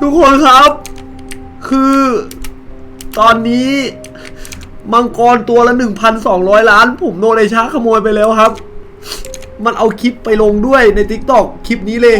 ทุกคนครับ คือ ตอนนี้ มังกรตัวละ 1,200 ล้าน ผมโดนไอช้าขโมยไปแล้วครับ มันเอาคลิปไปลงด้วยใน t ิ k t o k คลิปนี้เลย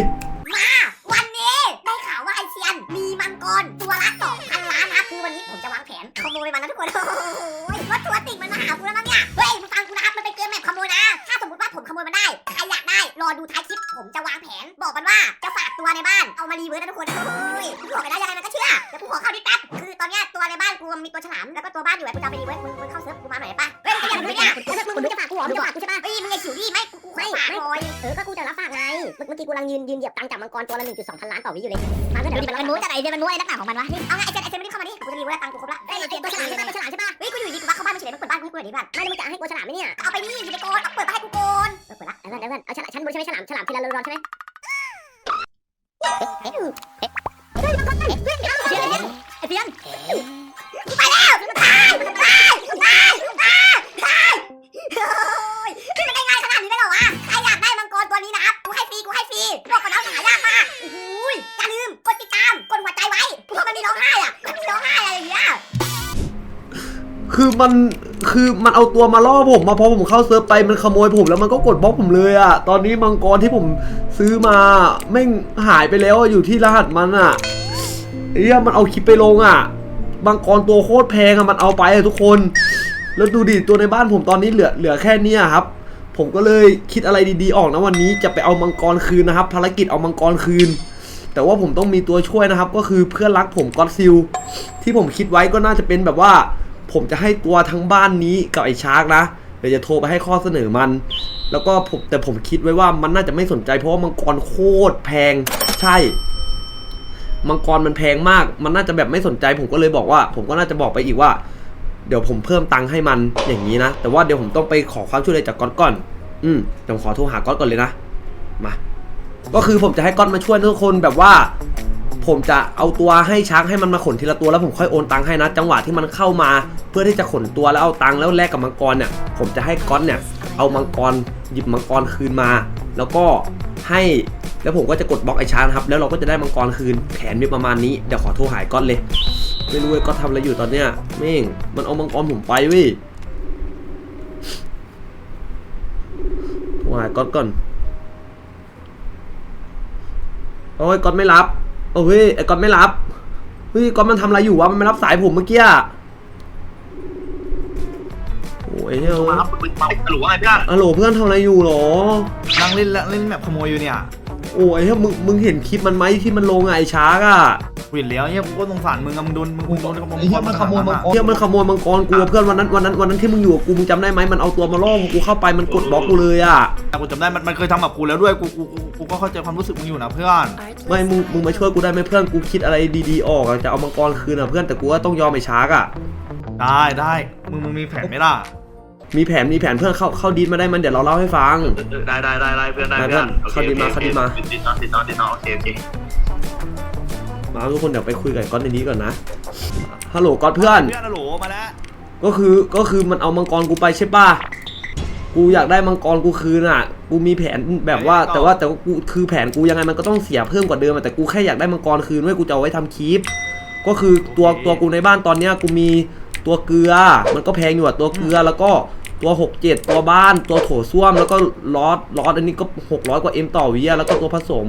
มาวันนี้ ได้ข่าวว่าไอเซียน มีมังกรตัวละสองพันล้านนะคือวันนี้ผมจะวางแผนขโมยมันนะทุกคน โอ้ยว่าตัวติ่งมันมาหากูแล้วมั้งเนี่ย เฮ้ยมึงฟังกูนะครับมันเป็นเกมแบบขโมยนะ ถ้าสมมติ ว่าผมขโมยมันได้ ใครอยากได้ รอดูท้ายคลิป ผมจะวางแผน บอกมันว่าจะฝากตัวในบ้าน เอามารีเวิร์สนะทุกคนโอ้ยกูบอกไปได้ยังไงมันก็เชื่อ เดี๋ยวกูขอเข้าดิสแป๊บ คือตอนเนี้ยตัวในบ้านกูมันมีตัวฉลาม แล้วก็ตัวบ้านอยู่ไอ้กูจะเอาไปรีเวิร์สมึงมึงเข้าเซิร์ฟกูมาหน่อยได้ปะเฮ้ยมึงจะอยากรู้เนี่ยมึงมึงจะฝากกูเหรอมึงจะฝากกูใช่ปะเฮ้ยมึงอย่าฉิวดิไม่กูกูขอฝากหน่อยเออก็กูจะรับฝากไง เมื่อกี้กูกำลังยืนยืนเหยียบตังค์จากมังกรตัวละ1.2พันล้านต่อวิอยู่เลยมาก็เดี๋ยวดูดิไปมันรับรู้จากไหนเดี๋ยวมันรู้ไอ้นักหนาของมันวะนี่เอาไงไอ้เจนไอ้เจนไม่ได้เข้ามาดิกูจะรีวิวแล้วตังค์กูครบละเฮ้ยเกมตัวฉลามใช่ปะตัวฉลามใช่ปะเฮ้ยกูอยู่ดีกูว่าเข้าบ้านมึงเฉยมึงเปิดบ้านกูให้กูหน่อยดิบ้านไม่แล้วมึงจะให้กูฉลามไหมเนี่ยเอาไปนี่อยู่ในโกนเอาเปิดบ้านให้กูโก ชั้นบนใช่ไหมฉลามฉลามทีละเรือนใช่ไหมเฮ้ยเฮ้ยมังกรเฮ้ยเฮ้ยไอ้เพียนกูไปแล้วมันตายมันตายมันตายมันตายตายโอ้ยนี่มันได้ง่ายขนาดนี้ได้หรอวะใครอยากได้มังกรตัวนี้นะครับกูให้ฟรีกูให้ฟรีบอกก่อนนะหายากมากโอ้ยอย่าลืมกดติดตามกดหัวใจไว้เพราะมันมีร้องไห้อะมันมีร้องไห้อะไรอย่างเงี้ยคือมัน คือมันเอาตัวมาล่อผมมาพอผมเข้าเซิร์ฟไปมันขโมยผมแล้วมันก็กดบล็อกผมเลยอะตอนนี้มังกรที่ผมซื้อมาแม่งหายไปแล้วอะอยู่ที่รหัสมันอะเอ้ยมันเอาคลิปไปลงอะมังกรตัวโคตรแพงอะมันเอาไปอะทุกคน แล้วดูดิตัวในบ้านผมตอนนี้เหลือเหลือแค่เนี้ยครับ ผมก็เลยคิดอะไรดีๆออกนะวันนี้จะไปเอามังกรคืนนะครับ ภารกิจเอามังกรคืนแต่ว่าผมต้องมีตัวช่วยนะครับ ก็คือเพื่อนรักผมก็อดซิลที่ผมคิดไว้ก็น่าจะเป็นแบบว่า ผมจะให้ตัวทั้งบ้านนี้กับไอ้ชาร์กนะเดี๋ยวจะโทรไปให้ข้อเสนอมัน แล้วก็ผมแต่ผมคิดไว้ว่ามันน่าจะไม่สนใจเพราะว่ามังกรโคตรแพงใช่มังกรมันแพงมาก มันน่าจะแบบไม่สนใจ ผมก็เลยบอกว่า ผมก็น่าจะบอกไปอีกว่า เดี๋ยวผมเพิ่มตังค์ให้มันอย่างนี้นะ แต่ว่าเดี๋ยวผมต้องไปขอความช่วยเหลือจากก๊อตก่อน อืมเดี๋ยวผมขอโทรหาก๊อตก่อนเลยนะ มา ก็คือผมจะให้ก๊อตมาช่วยทุกคนแบบว่า ผมจะเอาตัวให้ช้างให้มันมาขนทีละตัวแล้วผมค่อยโอนตังค์ให้นะ จังหวะที่มันเข้ามา เพื่อที่จะขนตัวแล้วเอาตังค์แล้วแลกกับมังกรเนี่ยผมจะให้ก๊อตเนี่ยเอามังกรหยิบมังกรคืนมา แล้วก็ให้แล้วผมก็จะกดบล็อกไอ้ช้างครับแล้วเราก็จะได้มังกรคืนแผนมีประมาณนี้เดี๋ยวขอโทรหายก๊อตเลยไม่รู้ไอ้ก๊อตทำอะไรอยู่ตอนเนี้ยแม่งมันเอามังกรผมไปเว้ยโทรหายก๊อตก่อนโอ้ยก๊อตไม่รับ โอ้ยไอ้ก๊อตไม่รับเฮ้ยก๊อตมันทำอะไรอยู่วะมันไม่รับสายผมเมื่อกี้อะโอ้ยเฮ้ยมาครับมึงมาหรือว่าไงเพื่อนอะโหลเพื่อนทำอะไรอยู่หรอ นั่งเล่นเล่นแมปขโมยอยู่เนี่ย โอ้ยเฮ้ยมึงมึงเห็นคลิปมันไหมที่มันลงอะไอ้ชาร์กอะเห็นแล้วเนี่ยกูก็สงสารมึงอะมึงโดนมึงโดนขโมยไอ้เหี้ยมันขโมยมังกรเที่ยมันขโมยมังกรกูอะเพื่อนวันนั้นวันนั้นวันนั้นที่มึงอยู่กับกูมึงจำได้ไหมมันเอาตัวมาล่อกูเข้าไปมันกดบล็อกกูเลยอะแต่กูจำได้มันมันเคยทำกับกูแล้วด้วยกูกูกูกูก็เข้าใจความรู้สึกมึงอยู่นะเพื่อน ไม่มึงมึงมาช่วยกูได้ไหมเพื่อนกูคิดอะไรดีๆออกอะจะเอามังกรคืนอะเพื่อนแต่กูว่าต้องยอมไอ้ชาร์กอะได้ได้มึงมึงมีแผนไหมล่ะ มีแผนมีแผนเพื่อนเข้าเข้าดีนมาได้มันเดี๋ยวเราเล่าให้ฟัง ได้ได้ได้ได้เพื่อนได้ได้เพื่อนเพื่อนเข้าดีมาเข้าดีมา ติดต่อติดต่อติดต่อโอเคโอเคมาทุกคนเดี๋ยวไปคุยกับไอ้ก๊อตในนี้ก่อนนะฮัลโหลก๊อตเพื่อน เพื่อนฮัลโหลมาแล้วก็คือก็คือมันเอามังกรกูไปใช่ป่ะ กูอยากได้มังกรกูคืนอะ กูมีแผนแบบว่าแต่ว่าแต่ว่ากูคือแผนกูยังไงมันก็ต้องเสียเพิ่มกว่าเดิมอะแต่กูแค่อยากได้มังกรคืนไว้กูจะเอาไว้ทำคลิป ก็คือตัวตัวกูในบ้านตอนเนี้ยกูมีตัวเกลือ มันก็แพงอยู่อะตัวเกลือแล้วก็ ตัวหกเจ็ดตัวบ้านตัวโถส้วมแล้วก็ลอสลอสอันนี้ก็หกร้อยกว่าเอ็มต่อวิอะแล้วก็ตัวผสม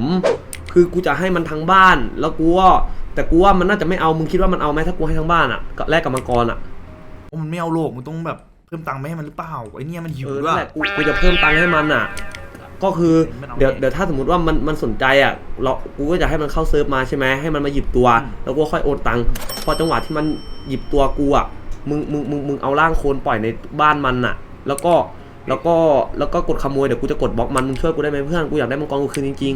คือกูจะให้มันทั้งบ้าน แล้วกูว่าแต่กูว่ามันน่าจะไม่เอามึงคิดว่ามันเอาไหมถ้ากูให้ทั้งบ้านอะก็แลกกับมังกรอะโอ้มันไม่เอาโลกมึงต้องแบบเพิ่มตังค์ไม่ให้มันหรือเปล่าไอ้เนี่ยมันหิวเออด้นั่วนยแหละกูกูจะเพิ่มตังค์ให้มันอะก็คือมันเอาเดี๋ยวไงเดี๋ยวถ้าสมมติว่ามันมันสนใจอะเรากูก็จะให้มันเข้าเซิร์ฟมาใช่ไหมให้มันมาหยิบตัวอืมแล้วก็ค่อยโอนตังค์พอจังหวะที่มันหยิบตัวกูอะ มึงมึงมึงมึงเอาร่างโคลนปล่อยในบ้านมันอะแล้วก็แล้วก็แล้วก็กดขโมยเดี๋ยวกูจะกดบล็อกมันมึงช่วยกูได้ไหมเพื่อนกูอยากได้มังกรกูคืนจริง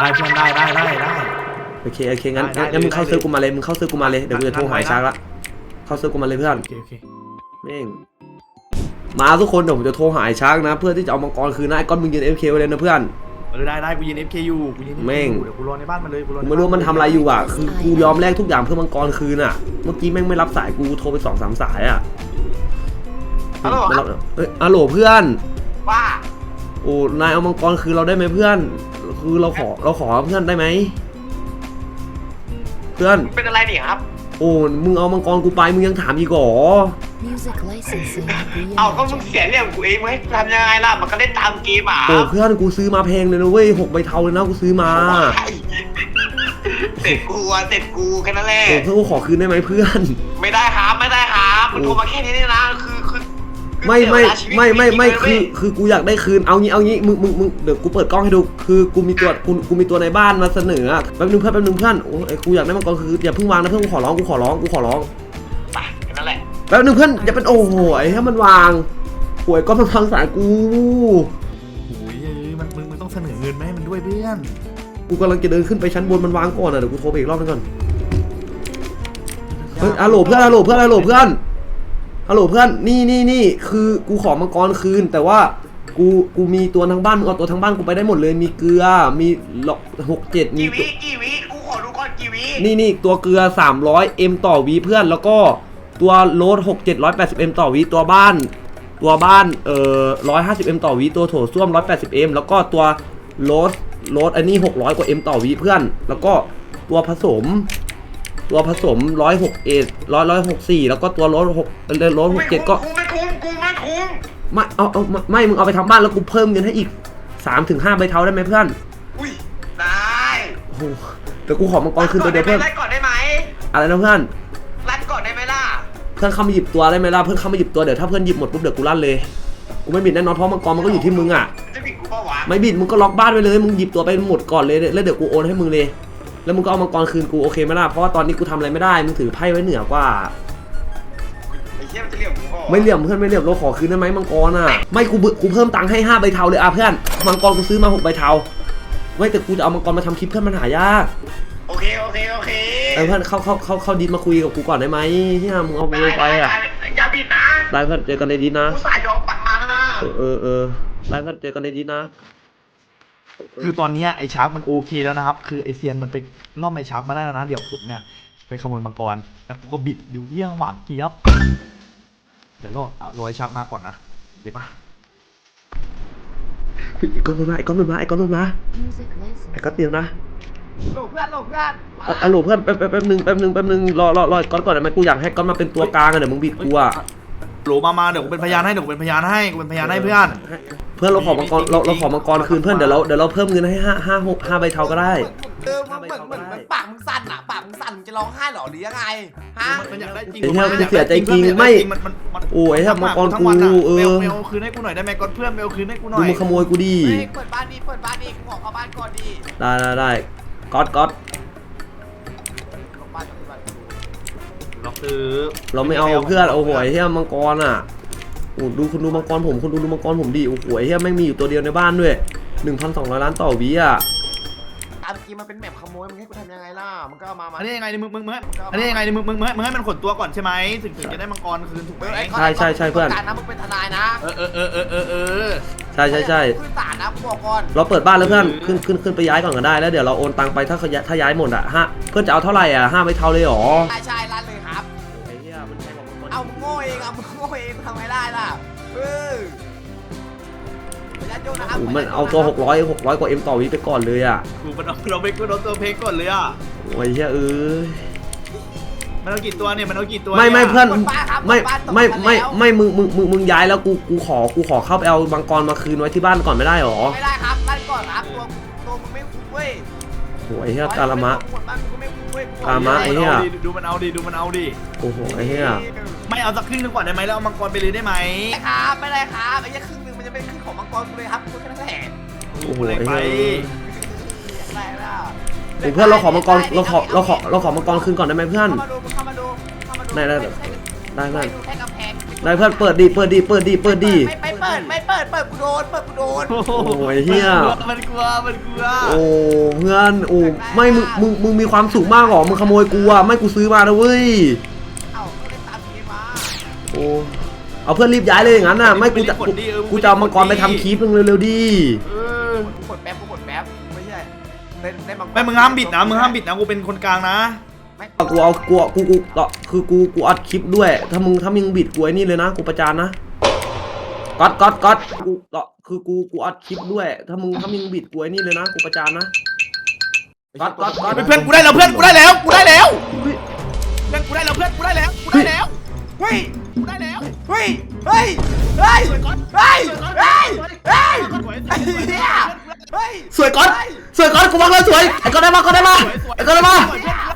ได้เพื่อนได้ได้ได้ได้ ๆโอเคโอเคงั้นได้งั้นได้งั้นมึงเข้าได้เซิร์ฟกูมาเลยมึงเข้าเซิร์ฟกูมาเลยเดี๋ยวกูจะโทรหาไอ้ชาร์กละเข้าเซิร์ฟกูมาเลยเพื่อน โอเคโอเคแม่งมาทุกคนเดี๋ยวผมจะโทรหาไอ้ชาร์กนะ เพื่อที่จะเอามังกรคืนนะไอ้ก้อนมึงยืนเอฟเคไว้เลยนะเพื่อน เออได้ได้กูยืน FK อยู่กูยืน FK แม่ง อยู่เดี๋ยวกูรอในบ้านมันเลยกูรอผมในไม่รู้ว่ามันทำอะไรอยู่อะบ้านคือกูยอมแลกทุกอย่างเพื่อมังกรคืนอะ เมื่อกี้แม่งไม่รับสายกูโทรไปสองสามสายอะฮัลโหลไม่รับเอ้ยอะโหลเพื่อนว่าโอ้นายเอามังกรคืนเราได้ไหมเพื่อนขคือเราขอเราขอเพื่อนได้ไหมเพื่อน เป็นอะไรนี่ครับ โอ้มึงเอามังกรกูไปมึงยังถามอีกเหรอ Music licensing เอาก็ agreement. มึงเสียเรื่องกูเองมึงให้กูทำยังไงล่ะ มันก็เล่นตามเกมอะโอ้เพื่อนกูซื้อมาแพงเลยนะเว้ยหกใบเทาเลยนะกูซื้อมาเสร็จกูอะเสร็จกูแค่นั้นแหละ โอ้เพื่อนกูขอคืนได้ไหมเพื่อน ไม่ได้ครับไม่ได้ครับมันโทรมาแค่นี้นี่นะคือคือคือไม่ไม่เสียเวลาชีวิตไม่ไม่ไม่จริคืงอๆคือกูอยากได้คืนเอางี้เอางี้มึงมึงมึงเดี๋ยวกูเปิดกล้องให้ดูคือกูมีตัวกูกูมีตัวในบ้านมาเสนออะแป๊บนึงเพื่อนแป๊บนึงเพื่อนโอ้ยกูอยากได้มังกรคืออย่าเพิ่งวางนะเพื่อนกูขอร้องกูขอร้องกูขอร้อง ป๊บนึงเพื่อนอย่าเป็นโอ้โหไอ้ให้มันวางหวยก็มันพังสายกูโอ้ยมันมึงมึงต้องเสนอเงินมาให้มันด้วยเพื่อนกูกำลังจะเดินขึ้นไปชั้นบนมันวางก่อนอะเดี๋ยวกูโทรไปอีกรอบนึงก่อนเฮ้ยฮัลโหลเพื่อนฮัลโหลเพื่อนฮัลโหลเพื่อนฮัลโหลเพื่อนนี่นี่นี่คือกูขอมังกรคืน แต่ว่ากูกูมีตัวทั้งบ้านมึงเอาตัวทั้งบ้านกูไปได้หมดเลยมีเกลือมีหลอกหกเจ็ดมีกี่ตัวิวกี่วิกูขอดูก่อนกี่วินี่นี่ตัวเกลือ300 m ต่อวีเพื่อนแล้วก็ ตัวโลด6 780 m ต่อวีตัวบ้าน ตัวบ้านเอ่อ150 m ต่อวีตัวโถส้วม 180 m แล้วก็ตัวโลดโลดอันนี้ 600 กว่า m ต่อวีเพื่อน แล้วก็ตัวผสม ตัวผสม 106 1 100 164 แล้วก็ตัวโลด6เอ่อโลดไม่67 ก็กูไม่คุ้มกูไม่คุ้มไม่เอาเอาไม่ไม่มึงเอาไปทำบ้านแล้วกูเพิ่มเงินให้อีก 3-5ใบเทาได้ไหมเพื่อนอุ้ยได้โอ้โหแต่กูขอมังกรคืนตัวเดียวเพื่อน ไล่ก่อนได้ไหมอะไรนะเพื่อนรัดก่อนได้ไหมล่ะเพื่อนเข้ามาหยิบตัวได้ไหมล่ะเพื่อนเข้ามาหยิบตัวเดี๋ยวถ้าเพื่อนหยิบหมดปุ๊บเดี๋ยวกูลั่นเลยกูไม่บิดแน่นอนเพราะมังกรมันก็อยู่ที่มึงอะจะผิดกูเปล่าวะไม่บิดมึงก็ล็อกบ้านไว้เลยมึงหยิบตัวไปหมดก่อนเลยแล้วเดี๋ยวกูโอนให้มึงเลย แล้วมึงก็เอามังกรคืนกูโอเคไหมล่ะเพราะว่าตอนนี้กูทำอะไรไม่ได้มึงถือไพ่ไว้เหนือกว่าไอ้เชี่ยมันจะเรียกกูเปล่าวะไม่เหลี่ยมเพื่อนไม่เหลี่ยมเราขอคืนได้ไหมมังกรอะไม่กูเบิกกูเพิ่มตังค์ให้ห้าใบเทาเลยอะเพื่อนมังกรกูซื้อมาหกใบเทาไม่แต่กูจะเอามังกรมาทำคลิปเพื่อนมันหายาก เคเออเพื่อนเข้าเข้าเข้าเข้าดิสมาคุยกับกูก่อนได้ไหมเฮียมึงเอากูไปอะอย่าบิดนะได้เพื่อนเจอกันในดิสนะกูสายยอมปัดมานะเออเออเออได้เพื่อนเจอกันในดิสนะคือตอนเนี้ยไอ้ชาร์กมันโอเคแล้วนะครับ คือไอเซียนมันไปล่อมไอ้ชาร์กมาได้แล้วนะ เดี๋ยวผมเนี่ยไปขโมยมังกรแล้วกูก็บิดดูเยี่ยงหวานเกียบเดี๋ยวรอเอารอไอ้ชาร์กมาก่อนนะเดี๋ยวมาไอ้ก้อนมันมาไอ้ก้อนมันมาไอ้ก้อนมันมา Music ไอ้ licensing. ก้อนเตียงนะ หลบเพื่อนหลบเพื่อนอะอะโหลเพื่อนแป๊บแป๊บแป๊บนึงแป๊บนึงแป๊บนึงรอรอรอไอ้ก้อนก่อนได้ไหมกูอยากให้ก้อนมาเป็นตัวกลางอะเดี๋ยวมึงบิดกูอะโหลมามาเดี๋ยวกูเป็นพยานให้เดี๋ยวกูเป็นพยานให้กูเป็นพยานให้เพื่อน เพื่อนเราขอมังกรเราเราขอมังกรคืนเพื่อนเดี๋ยวเราเดี๋ยวเราเพิ่มเงินให้ห้าห้าหกห้าใบเทาก็ได้ เออมันเหมือนเหมือนเหมือนปากมึงสั่นอะปากมึงสั่นมึงจะร้องไห้เหรอหรือยังไงฮะ มันอยากได้จริงไอ้เหี้ยมันกูเสียใจจริงมันอยากไม่ด้จริงมันมันมันโอ้ยถ้ามังกรทั้วันอะกูเออ เมลเมลคืนให้กูหน่อยได้ไหมก่อนเพื่อนเมลคืนให้กูหน่ดูอยมึงขโมยกูดิเฮ้ยเปิดบ้านดิเปิดบ้านดิกูขอเข้าบ้านก่อนดิได้ได้ได้ ก๊อตก๊อตลงบ้านลงบ้านล็อกซื้อเราไม่เอาเพื่อนโอ้โหไอ้เหี้ยมังกรอะโอ้ดูคุณดูมังกรผมคุณดูดูมังกรผมดิโอ้โหไอ้เหี้ยแม่งมีอยู่ตัวเดียวในบ้านด้วย1,200ล้านต่อวิอะ ตามจริงมันเป็นแมปขโมยมึงให้กูทำยังไงล่ะมึงก็เอามามา อันนี้ยังไงเนี่ยมึงมึงมึงให้อันนี้ยังไงเนี่ยมึงมึงมึงให้มึงให้มันขนตัวก่อนใช่ไหมถึงถึงจะได้มังกรคืนถูกไหมเออไอ้ข้อใช่ใช่ใช่เพื่อน การนะมึงเป็นทนายนะเออเออเออเออเออเออใช่ใช่ใช่ขึ้นศาลนะกูบอกก่อนเราเปิดบ้านแล้วเพื่อนขึ้นขึ้นขึ้นไปย้ายก่อนก็ได้แล้วเดี๋ยวเราโอนตังไปถ้าเขาย้ายถ้าย้ายหมดอะฮะเพื่อนจะเอาเท่าไหร่อะห้าใบเทาเลยเหรอใช่ใช่ร้านเลยครับไอ้เหี้ยมันแพงกว่ามังกรเอามึงโง่เองเอา โยนนะครับโอ้โหมันเอาตัว 600 600 กว่า M ต่อวิไปก่อนเลยอะกูมันเอาเราไปกูเอาตัวเพลงก่อนเลยอะโอ้ยเหี้ยเอ้ยมันเอากี่ตัวเนี่ยมันเอากี่ตัวไม่ไม่ยเพื่อนกดบ้านครับไม่กดบ้านตกไม่กันไม่แล้วไม่มึงมึงมึงมึงย้ายแล้วกูกูขอกูขอเข้าไปเอาบังกรมาคืนไว้ที่บ้านก่อนไม่ได้หรอไม่ได้ครับบ้านก่อนครับตัวตัวมึงไม่คุ้มเว้ยโอ้ยเหี้ยกาละมะหมดบ้านกูไม่คุ้มเว้ยกามะไอ้เหี้ย ดูมันเอาดิดูมันเอาดิโอ้โหไอ้เหี้ยไม่เอาสักครึ่งหนึงก่อนได้ไหมแล้วเอามังกรไปเลยได้ไหมไม่ได้ครับไม่ได้ครับไอ้เหี้ยครึ่งหนึงมันจะ เป็นครึ่งของมังกรกูเลยครับกูแค่นั้นแหละโอ้โหเลยไอ้ไปเหี้ยได้แล้วโอ้เพื่อนเราขอมังกรเราขอเราขอเราขอมังกรคืนก่อนได้ไหมเพื่อน เข้ามาดูเข้ามาดูเข้ามาดูได้ได้ม่ได้เพื่อนดูแค่กำแพงได้เพื่อนเปิดดิเปิดดิเปิดดิเปิดดิไม่ไม่เปิดไม่เปิดเปิดกูโดนเปิดกูโดนโอ้โหโอ้ยเหี้ยมันกลัวมันกลัวโอ้เพื่อนโอ้ไม่มึงมึงมึงมีความสุขมากเหรอมึงขโมยกูอะไม่กูซื้อมานะเว้ย เอ้าก็ได้ตามเกมมาโอ้ เอาเพื่อนรีบย้ายเลยอย่างนั้นน่ะไม่กูจะกูกูจะเอามังกรไปทำคลิปมึงเร็วๆดิเออกูกดแป๊บกูกดแป๊บไม่ใช่ได้ได้มังกรไม่มึงห้ามบิดนะมึงห้ามบิดนะกูเป็นคนกลางนะกูเอากูกูกูก็คือกูกูอัดคลิปด้วย ถ้ามึงถ้ามึงบิดกูไอ้นี่เลยนะ กูประจานนะกก๊อตก๊อตก๊อตกูก็คือกูกูอัดคลิปด้วย ถ้ามึงถ้ามึงบิดกูไอ้นี่เลยนะ กูประจานนะก๊อตก๊อตก๊อตเพื่อนกูได้แล้วเพื่อนกูได้แล้วกูได้แล้วเฮ้ยเพื่อนกูได้แล้วเพื่อนกูได้แล้วกูได้แล้วเฮ้ย กูได้แล้วเฮ้ย เฮ้ย เฮ้ยเฮ้ยเฮ้ย เฮ้ย เฮ้ยไอ้เหี้ยเฮ้ย สวยก๊อตสวยก๊อตกูวางแล้วสวยไอ้ก๊อตได้มาก๊อตได้มาไอ้ก๊อตได้มา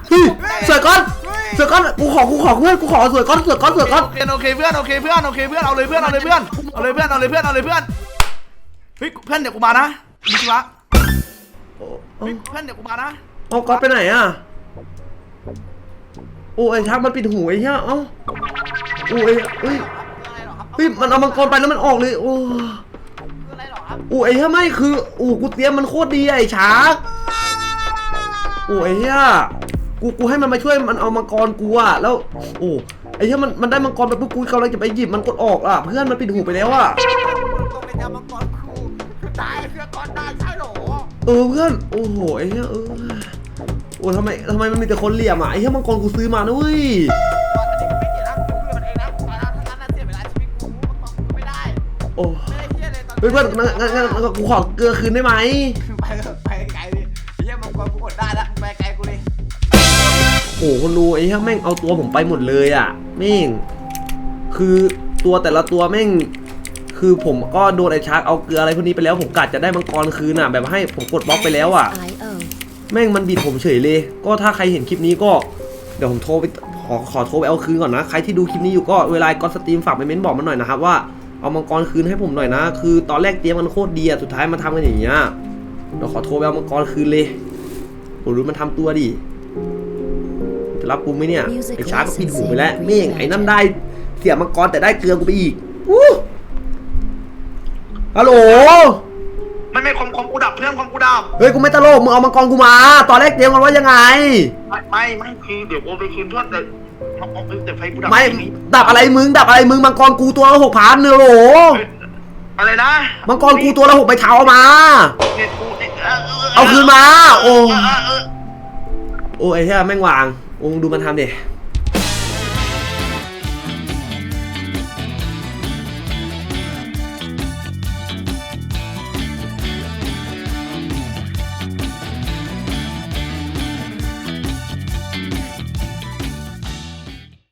เฮ้ยสวยก๊อตสวยก๊อตกูขอกูขอเพื่อนกูขอสวยก๊อตสวยก๊อตสวยก๊อตเพื่อนโอเคเพื่อนโอเคเพื่อนโอเคเพื่อนเอาเลยเพื่อนเอาเลยเพื่อนเอาเลยเพื่อนเอาเลยเพื่อนเอาเลยเพื่อนเฮ้ยเพื่อนเดี๋ยวกูมานะมิชิวะโอ้เฮ้ยเพื่อนเดี๋ยวกูมานะเอาก๊อตไปไหนอะโอ้ไอ้ทักมันปิดหูไอ้เหี้ยเอ้า โอ้ยเฮ้ยเฮ้ยมันเอามังกรไปแล้วมันออกเลย โอ้โอ้ไอ้เหี้ยไม่คือโอ้กูเตรียมมันโคตรดีอะไอ้ชาร์กโอ้ไอ้เหี้ยกูกูให้มันมาช่วยมันเอามังกรกูอะแล้ว โอ้ไอ้เหี้ยมันมันได้มังกรไปปุ๊บกูกำลังจะไปหยิบมันกดออกอะเพื่อนมันปิดหูไปแล้วอะต้องไปจับมังกรครูตายเพื่อนก่อนได้ใช่หรอเออเพื่อนโอ้โหไอ้เหี้ยเออโอ้ทำไมทำไมมันมีแต่คนเหลี่ยมอะไอ้เหี้ยมังกรกูซื้อมานะเว้ย เพื่อนงั้นงั้นงั้นงั้นกูขอเกลือคืนได้ไหมไปเถอะไปไกลดิไอ้เหี้ยมังกรกูอดได้ละไปไกลกูเลยโอ้โหคนดูไอ้เหี้ยแม่งเอาตัวผมไปหมดเลยอะแม่งคือตัวแต่ละตัวแม่ง คือผมก็โดนไอ้ชาร์กเอาเกลืออะไรพวกนี้ไปแล้วผมกะจะได้มังกรคืนอะ แบบให้ผมกดบล็อกไปแล้วอะ แม่งมันบิดผมเฉยเลย ก็ถ้าใครเห็นคลิปนี้ก็เดี๋ยวผมโทรไปขอขอโทรไปเอาคืนก่อนนะ ใครที่ดูคลิปนี้อยู่ก็เวลาก็สตรีมฝากไปเม้นบอกมาหน่อยนะครับว่า เอามังกรคืนให้ผมหน่อยนะ คือตอนแรกเตรียมมันโคตรดีอะสุดท้ายมาทำกันอย่างเงี้ยเดี๋ยวขอโทรไปเอามังกรคืนเลยผมรู้มันทำตัวดิจะรับกูไหมเนี่ยไอ้ช้าก็ปิดหูไปแล้วเม่งไอ้นั่นได้เสียมังกรแต่ได้เกลือกูไปอีกอู้ฮัลโหลไม่ไม่คอมคอมกูดับเพื่อนคอมกูดับเฮ้ยกูไม่ตลกมึงเอามังกรกูมา ตอนแรกเตรียมกันว่ายังไง ไม่ไม่ไม่คือเดี๋ยวโอนไปคืนเพื่อนแต่ เอาเอาแต่ไฟกูดับไม่นี้ดับอะไรมึงดับอะไรมึงมังกรกูตัวละหกพันเนอะโหลอะไรนะมังกรกูตัวละหกใบเท้าเอามา เน็ตกูน็ตเอาคืนมาโอ้ เเออโอ้ไอ้เหี้ยแม่งวางโอ้มึงดูมันทำดิเ